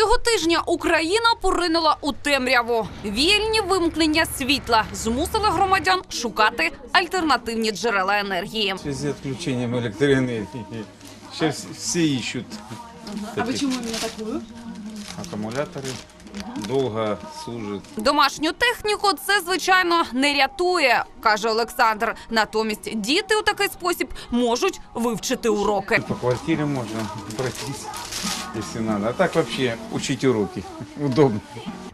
Цього тижня Україна поринула у темряву. Вільні вимкнення світла змусили громадян шукати альтернативні джерела енергії. В связи с отключением электроэнергии. Сейчас все ищут А такие почему именно такую? аккумуляторы. Долго служат. Домашню техніку це звичайно не рятує, каже Олександр. Натомість діти у такий спосіб можуть вивчити уроки. По квартире можно пройтись, если надо. А так вообще учить уроки. Удобно.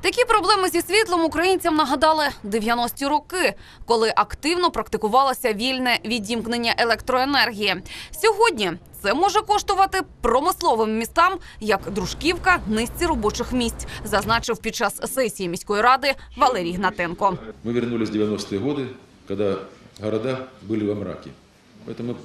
Такі проблеми зі світлом українцям нагадали 90-ті роки, коли активно практикувалося вільне відімкнення електроенергії. Сьогодні це може коштувати промисловим містам як дружківка низці робочих місць, зазначив під час сесії міської ради Валерій Гнатенко. Мы вернулись в 90-е годы, когда города были во мраке. Поэтому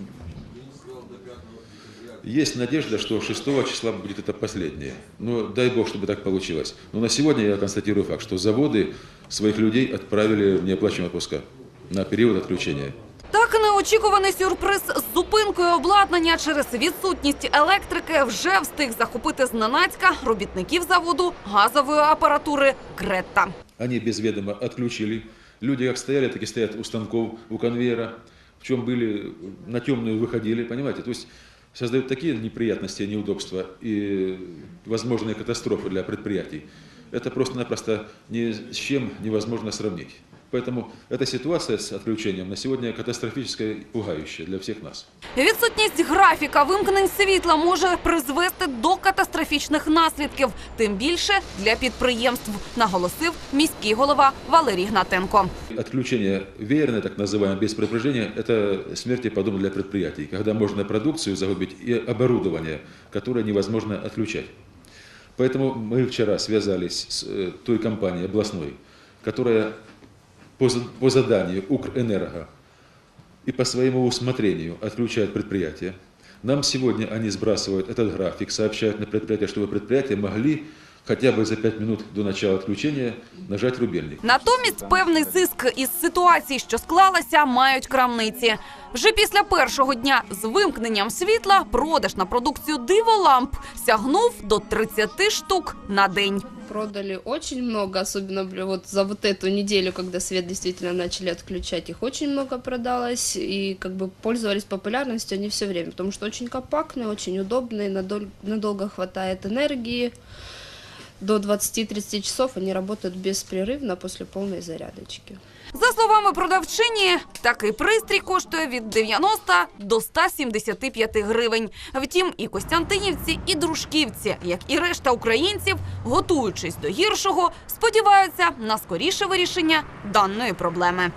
есть надежда, что 6 числа будет это последнее. Но дай бог, чтобы так получилось. Но на сегодня я констатирую факт, что заводы своих людей отправили в неоплачиваемые отпуска на период отключения. Так неочікуваний сюрприз з зупинкою обладнання через відсутність електрики вже встиг захопити зненацька робітників заводу газової апаратури Гретта. Они без ведома отключили. Люди как стояли, так и стоят у станков, у конвейера. В чем были, на темную выходили, понимаете? То есть создают такие неприятности, неудобства и возможные катастрофы для предприятий. Это просто-напросто ни с чем невозможно сравнить. Поэтому эта ситуация с отключением на сегодня катастрофическая и пугающая для всех нас. Відсутність графіка вимкнень світла може призвести до катастрофічних наслідків, тим більше для підприємств, наголосив міський голова Валерій Гнатенко. Отключение веерное, так называемое, без предупреждения, это смерти подобно для предприятий, когда можно продукцию загубить и оборудование, которое невозможно отключать. Поэтому мы вчера связались с э, той компанией областной, которая по, за- по заданию Укрэнерго и по своему усмотрению отключает предприятие. Нам сегодня они сбрасывают этот график, сообщают на предприятие, чтобы предприятия могли хотя бы за 5 минут до начала отключения нажать рубильник. Натомість певний зиск із ситуації, що склалася, мають крамниці. Вже після першого дня з вимкненням світла продаж на продукцію диволамп сягнув до 30 штук на день. Продали очень много, особенно вот за вот эту неделю, когда свет действительно начали отключать, их очень много продалось, и как бы пользовались популярностью они все время, потому что очень компактные, очень удобные, надоль- надолго хватает энергии. До 20-30 часов они работают беспрерывно после полной зарядочки. За словами продавчині, такий пристрій коштує від 90 до 175 гривень. Втім, і Костянтинівці, і Дружківці, як і решта українців, готуючись до гіршого, сподіваються на скоріше вирішення даної проблеми.